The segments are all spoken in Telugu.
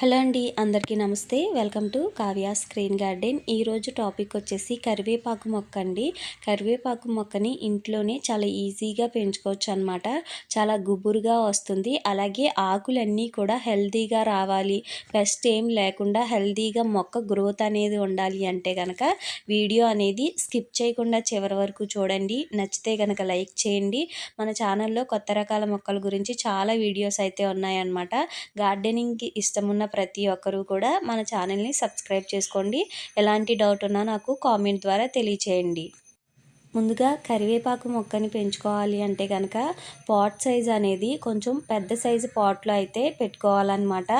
హలో అండి అందరికీ నమస్తే. Welcome to Kavya screen garden. ఈరోజు టాపిక్ వచ్చేసి కరివేపాకు మొక్క అండి. కరివేపాకు మొక్కని ఇంట్లోనే చాలా ఈజీగా పెంచుకోవచ్చు అనమాట చాలా గుబురుగా వస్తుంది. అలాగే ఆకులన్నీ కూడా హెల్తీగా రావాలి. పెస్ట్ ఏం లేకుండా హెల్తీగా మొక్క గ్రోత్ అనేది ఉండాలి అంటే కనుక వీడియో అనేది స్కిప్ చేయకుండా చివరి వరకు చూడండి. నచ్చితే కనుక లైక్ చేయండి. మన ఛానల్లో కొత్త రకాల మొక్కల గురించి చాలా వీడియోస్ అయితే ఉన్నాయన్నమాట. గార్డెనింగ్కి ఇష్టమున్న ప్రతి ఒక్కరూ కూడా మన ఛానల్ని సబ్స్క్రైబ్ చేసుకోండి. ఎలాంటి డౌట్ ఉన్నా నాకు కామెంట్ ద్వారా తెలియచేయండి. ముందుగా కరివేపాకు మొక్కని పెంచుకోవాలి అంటే కనుక పాట్ సైజ్ అనేది కొంచెం పెద్ద సైజు పాట్లో అయితే పెట్టుకోవాలన్నమాట.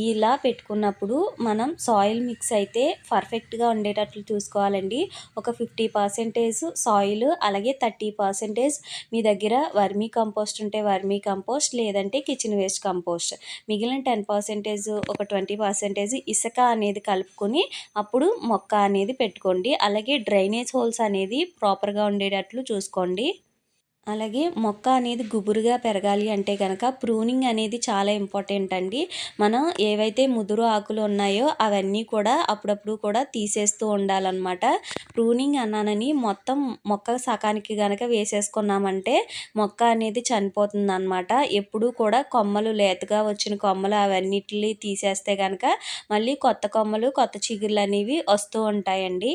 ఇలా పెట్టుకున్నప్పుడు మనం సాయిల్ మిక్స్ అయితే పర్ఫెక్ట్గా ఉండేటట్లు చూసుకోవాలండి. ఒక ఫిఫ్టీ పర్సెంటేజ్ సాయిల్ అలాగే థర్టీ పర్సెంటేజ్ మీ దగ్గర వర్మీ కంపోస్ట్ ఉంటే వర్మీ కంపోస్ట్ లేదంటే కిచెన్ వేస్ట్ కంపోస్ట్. మిగిలిన టెన్ పర్సెంటేజ్ ఒక ట్వంటీ పర్సెంటేజ్ ఇసుక అనేది కలుపుకొని అప్పుడు మొక్క అనేది పెట్టుకోండి. అలాగే డ్రైనేజ్ హోల్స్ అనేది ప్రాపర్ ప్రాపర్గా ఉండేటట్లు చూసుకోండి. అలాగే మొక్క అనేది గుబురుగా పెరగాలి అంటే కనుక ప్రూనింగ్ అనేది చాలా ఇంపార్టెంట్ అండి. మనం ఏవైతే ముదురు ఆకులు ఉన్నాయో అవన్నీ కూడా అప్పుడప్పుడు కూడా తీసేస్తూ ఉండాలన్నమాట. ప్రూనింగ్ అన్నానని మొత్తం మొక్క సకానికి కనుక వేసేసుకున్నామంటే మొక్క అనేది చనిపోతుంది అనమాట ఎప్పుడూ కూడా కొమ్మలు లేతగా వచ్చిన కొమ్మలు అవన్నిటిని తీసేస్తే కనుక మళ్ళీ కొత్త కొమ్మలు కొత్త చిగుళ్ళు అనేవి వస్తూ ఉంటాయండి.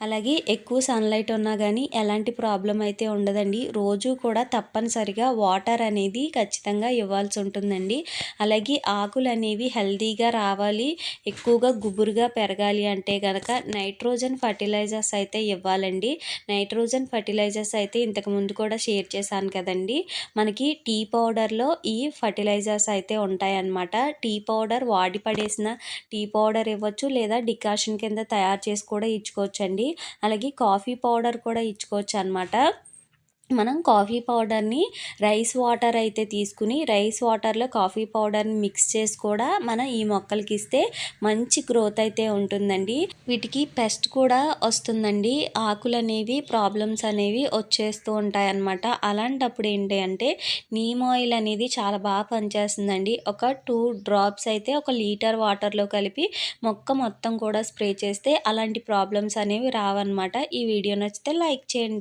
అలాగే ఎక్కువ సన్లైట్ ఉన్నా కానీ ఎలాంటి ప్రాబ్లం అయితే ఉండదండి. రోజు కూడా తప్పనిసరిగా వాటర్ అనేది ఖచ్చితంగా ఇవ్వాల్సి ఉంటుందండి. అలాగే ఆకులు అనేవి హెల్తీగా రావాలి ఎక్కువగా గుబురుగా పెరగాలి అంటే కనుక నైట్రోజన్ ఫర్టిలైజర్స్ అయితే ఇవ్వాలండి. నైట్రోజన్ ఫర్టిలైజర్స్ అయితే ఇంతకుముందు కూడా షేర్ చేశాను కదండి. మనకి టీ పౌడర్లో ఈ ఫర్టిలైజర్స్ అయితే ఉంటాయన్నమాట. టీ పౌడర్ వాడి పడేసిన టీ పౌడర్ ఇవ్వచ్చు లేదా డికాషన్ కింద తయారు చేసి కూడా ఇచ్చుకోవచ్చండి. అలాగే కాఫీ పౌడర్ కూడా ఇచ్చుకోవచ్చు అనమాట మనం కాఫీ పౌడర్ని రైస్ వాటర్ అయితే తీసుకుని రైస్ వాటర్లో కాఫీ పౌడర్ని మిక్స్ చేసి కూడా మనం ఈ మొక్కలకి ఇస్తే మంచి గ్రోత్ అయితే ఉంటుందండి. వీటికి పెస్ట్ కూడా వస్తుందండి. ఆకులు అనేవి ప్రాబ్లమ్స్ అనేవి వచ్చేస్తూ ఉంటాయి అన్నమాట అలాంటప్పుడు ఏంటి అంటే నీమ్ ఆయిల్ అనేది చాలా బాగా పనిచేస్తుందండి. ఒక టూ డ్రాప్స్ అయితే ఒక లీటర్ వాటర్లో కలిపి మొక్క మొత్తం కూడా స్ప్రే చేస్తే అలాంటి ప్రాబ్లమ్స్ అనేవి రావన్నమాట. ఈ వీడియో నచ్చితే లైక్ చేయండి.